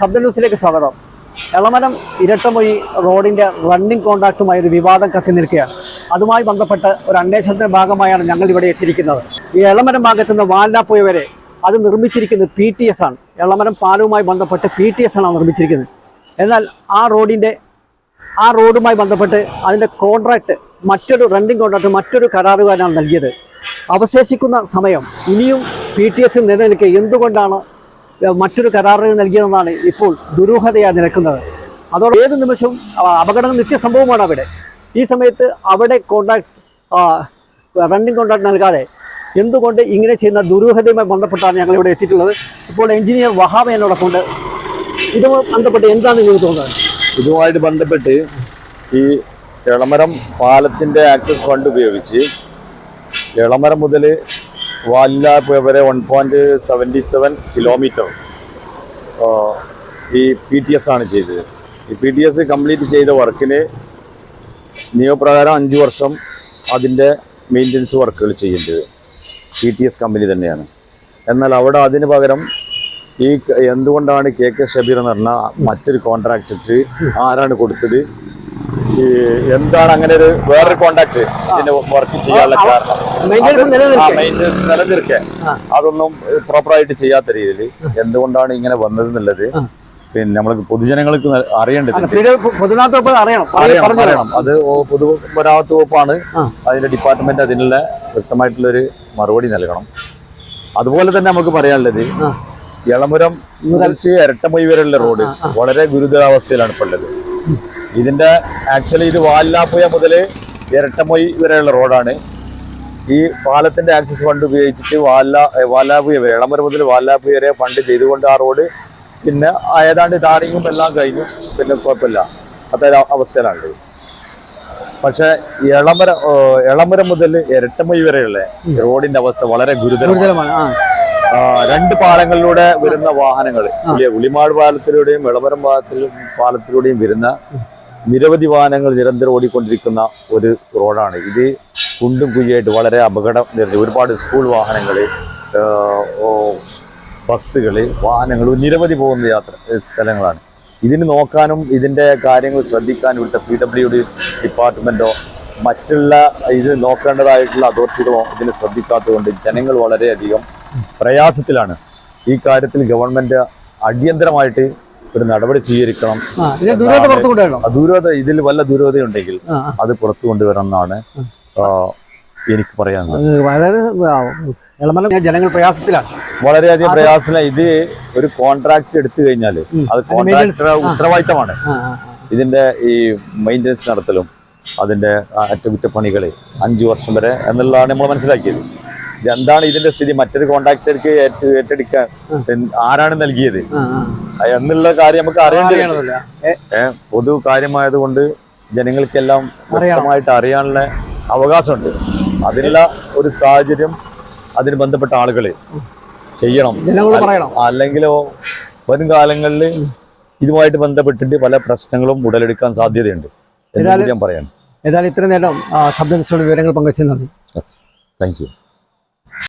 ശബ്ദ ന്യൂസിലേക്ക് സ്വാഗതം. എളമരം ഇരട്ടമൊഴി റോഡിന്റെ റണ്ണിംഗ് കോൺട്രാക്റ്റുമായി ഒരു വിവാദം കത്തി നിൽക്കുകയാണ്. അതുമായി ബന്ധപ്പെട്ട് ഒരു അന്വേഷണത്തിന്റെ ഭാഗമായാണ് ഞങ്ങൾ ഇവിടെ എത്തിയിരിക്കുന്നത്. ഈ എളമരം ഭാഗത്ത് നിന്ന് വാലാപ്പുഴ വരെ അത് നിർമ്മിച്ചിരിക്കുന്നത് പി ടി എസ് ആണ്. എളമരം പാലവുമായി ബന്ധപ്പെട്ട് പി ടി എസ് ആണ് നിർമ്മിച്ചിരിക്കുന്നത്. എന്നാൽ ആ റോഡിന്റെ ആ റോഡുമായി ബന്ധപ്പെട്ട് അതിന്റെ കോൺട്രാക്ട് മറ്റൊരു റണ്ണിംഗ് കോൺട്രാക്ട് മറ്റൊരു കരാറുകാരനാണ് നൽകിയത്. അവശേഷിക്കുന്ന സമയം ഇനിയും പി ടി എസ് നിലനിൽക്കെ എന്തുകൊണ്ടാണ് മറ്റൊരു കരാറിന് നൽകിയതെന്നാണ് ഇപ്പോൾ ദുരൂഹതയായി നിൽക്കുന്നത്. അതോടെ ഏത് നിമിഷവും അപകടം നിത്യസംഭവമാണ് അവിടെ. ഈ സമയത്ത് അവിടെ കോൺട്രാക്ട് റണ്ണിങ് കോൺട്രാക്ട് നൽകാതെ എന്തുകൊണ്ട് ഇങ്ങനെ ചെയ്യുന്ന ദുരൂഹതയുമായി ബന്ധപ്പെട്ടാണ് ഞങ്ങൾ ഇവിടെ എത്തിയിട്ടുള്ളത്? ഇപ്പോൾ എഞ്ചിനീയർ വഹാബ് എന്നോടൊപ്പം ഉണ്ട്. ഇതുമായി ബന്ധപ്പെട്ട് എന്താണ് നിങ്ങൾക്ക് തോന്നുന്നത്? ഇതുമായിട്ട് ബന്ധപ്പെട്ട് ഈ എളമരം പാലത്തിന്റെ ആക്സസ് ഫണ്ട് ഉപയോഗിച്ച് എളമരം മുതൽ വാലില്ലാപ്പുഴ വരെ one point seventy seven kilometre ഈ പി ടി എസ് ആണ് ചെയ്തത്. ഈ പി ടി എസ് കംപ്ലീറ്റ് ചെയ്ത വർക്കിന് നിയമപ്രകാരം അഞ്ച് വർഷം അതിന്റെ മെയിന്റനൻസ് വർക്കുകൾ ചെയ്യേണ്ടത്. പി ടി എസ് കമ്പനി തന്നെയാണ്. എന്നാൽ അവിടെ അതിന് പകരം ഈ എന്തുകൊണ്ടാണ് കെ കെ ഷബീർ എന്ന് പറഞ്ഞ മറ്റൊരു കോൺട്രാക്ട് ആരാണ് കൊടുത്തത്? ഈ എന്താണ് അങ്ങനെ ഒരു വേറൊരു കോണ്ടാക്ട് ഇതിന്റെ വർക്ക് ചെയ്യാനുള്ള കാരണം. മെയിന്റനൻസ് നിലനിൽക്കെ? അതൊന്നും പ്രോപ്പറായിട്ട് ചെയ്യാത്ത രീതിയിൽ എന്തുകൊണ്ടാണ് ഇങ്ങനെ വന്നത് എന്നുള്ളത് പിന്നെ നമ്മൾ പൊതുജനങ്ങൾക്ക് അറിയേണ്ടത് അറിയണം. അത് പൊതു പൊതുമരാമത്ത് വകുപ്പാണ് അതിന്റെ ഡിപ്പാർട്ട്മെന്റ് അതിനുള്ള വ്യക്തമായിട്ടുള്ള ഒരു മറുപടി നൽകണം. അതുപോലെ തന്നെ നമുക്ക് പറയാനുള്ളത് ഇളമുരം എളമുരം ഇരട്ടമൊഴി വരെയുള്ള റോഡ് വളരെ ഗുരുതരാവസ്ഥയിലാണ് ഇപ്പോൾ ഉള്ളത്. ഇതിന്റെ ആക്ച്വലി ഇത് വാലാപ്പുഴ മുതൽ ഇരട്ടമൊയ് വരെയുള്ള റോഡാണ്. ഈ പാലത്തിന്റെ ആക്സസ് ഫണ്ട് ഉപയോഗിച്ചിട്ട് വാല വാലാപ്പുഴ വരെ ഇളമര മുതൽ വാലാപ്പുഴ വരെ ഫണ്ട് ചെയ്തുകൊണ്ട് ആ റോഡ് പിന്നെ ഏതാണ്ട് ടാറിങ്ങും എല്ലാം കഴിഞ്ഞു. പിന്നെ കുഴപ്പമില്ല. അത്ര അവസ്ഥയിലാണ്. പക്ഷെ ഇളമര ഇളമര മുതൽ ഇരട്ടമൊഴി വരെയുള്ള റോഡിന്റെ അവസ്ഥ വളരെ ഗുരുതരമാണ്. രണ്ട് പാലങ്ങളിലൂടെ വരുന്ന വാഹനങ്ങൾ ഉളിമാട് പാലത്തിലൂടെയും ഇളമരം പാലത്തിലും പാലത്തിലൂടെയും വരുന്ന നിരവധി വാഹനങ്ങൾ നിരന്തരം ഓടിക്കൊണ്ടിരിക്കുന്ന ഒരു റോഡാണ്. ഇത് കുണ്ടും കുഴിയായിട്ട് വളരെ അപകടം നിറഞ്ഞ ഒരുപാട് സ്കൂൾ വാഹനങ്ങൾ ബസ്സുകൾ വാഹനങ്ങൾ നിരവധി പോകുന്ന യാത്ര സ്ഥലങ്ങളാണ്. ഇതിന് നോക്കാനും ഇതിന്റെ കാര്യങ്ങൾ ശ്രദ്ധിക്കാനും ഇവിടുത്തെ പി ഡബ്ല്യു ഡി ഡിപ്പാർട്ട്മെന്റോ മറ്റുള്ള ഇത് നോക്കേണ്ടതായിട്ടുള്ള അതോറിറ്റികളോ ഇതിന് ശ്രദ്ധിക്കാത്തതുകൊണ്ട് ജനങ്ങൾ വളരെയധികം പ്രയാസത്തിലാണ്. ഈ കാര്യത്തിൽ ഗവൺമെന്റ് അടിയന്തരമായിട്ട് ഒരു നടപടി സ്വീകരിക്കണം ദൂരത ഇതിൽ വല്ല ദൂരതയുണ്ടെങ്കിൽ ഉണ്ടെങ്കിൽ അത് പുറത്തു കൊണ്ടുവരണം എന്നാണ് എനിക്ക് പറയാനുള്ളത്. വളരെയധികം വളരെ ജനങ്ങൾ പ്രയാസത്തിലാണ്. വളരെയധികം പ്രയാസമില്ല ഇത് ഒരു കോൺട്രാക്ട് എടുത്തു കഴിഞ്ഞാൽ അത് കോൺട്രാക്ടറുടെ ഉത്തരവാദിത്തമാണ്. ഇതിന്റെ ഈ മെയിന്റനൻസ് നടത്തലും അതിന്റെ അറ്റകുറ്റപ്പണികൾ അറ്റകുറ്റപ്പണികൾ അഞ്ചു വർഷം വരെ എന്നുള്ളതാണ് നമ്മൾ മനസ്സിലാക്കിയത്. എന്താണ് ഇതിന്റെ സ്ഥിതി? മറ്റൊരു കോണ്ടാക്ടർക്ക് ഏറ്റ ഏറ്റെടുക്കാൻ ആരാണ് നൽകിയത്? എന്നുള്ള കാര്യം നമുക്ക് അറിയേണ്ടത് പൊതു കാര്യമായതുകൊണ്ട് ജനങ്ങൾക്കെല്ലാം വ്യക്തമായിട്ട് അറിയാനുള്ള അവകാശമുണ്ട്. അതിനുള്ള ഒരു സാഹചര്യം അതിന് ബന്ധപ്പെട്ട ആളുകൾ ചെയ്യണം. അല്ലെങ്കിലോ വരും കാലങ്ങളിൽ ഇതുമായിട്ട് ബന്ധപ്പെട്ടിട്ട് പല പ്രശ്നങ്ങളും ഉടലെടുക്കാൻ സാധ്യതയുണ്ട്. ഞാൻ പറയാം ഏതായാലും ഇത്രയും നേരം ശബ്ദ വിവരങ്ങൾ പങ്കുവച്ചു നന്ദി. Thank you.